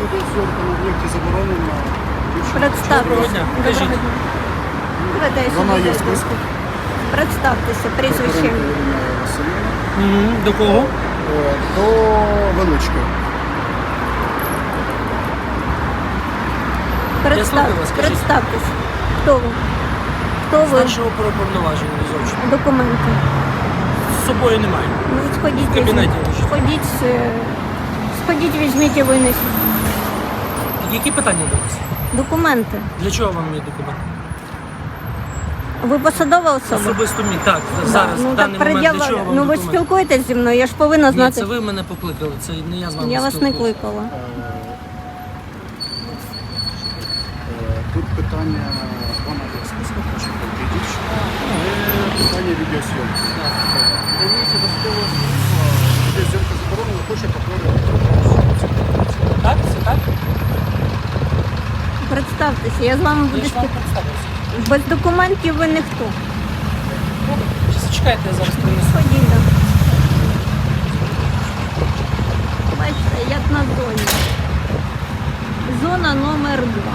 буде об'єкті заборонено. Представтеся. дня. Вона є в списку. Представтеся, прізвище. До кого? До Велички. Представ... слухаю. Представтеся. Хто ви? Хто ви? Старшого правоповноваження зовсім. Документи. З собою немає. Ну, сходіть, В кабінеті Сходіть, е, сходіть, візьміть і винесіть. Які питання до вас? Документи. Для чого вам мій документ? Ви посадова особа? Особисто мій. Так, Да, зараз, ну, в так даний момент, для чого вам Ну ви ж документ? спілкуєтесь зі мною, я ж повинна Ні, знати. це ви мене покликали, це не я з вами Я вас не спілкуюся. кликала. Е, Тут питання вона є в списку, хоче підійдіть. Е, Питання відеозйомки. Е, Раніше досудово відеозйомка заборонена, хоче повторювати. Так, це так? Представтеся, я з вами буду ж вам спілкуватися. Без документів ви ніхто. Чи зачекайте, я зараз принесу. Ходіть. Бачите, як на зоні. Зона номер два.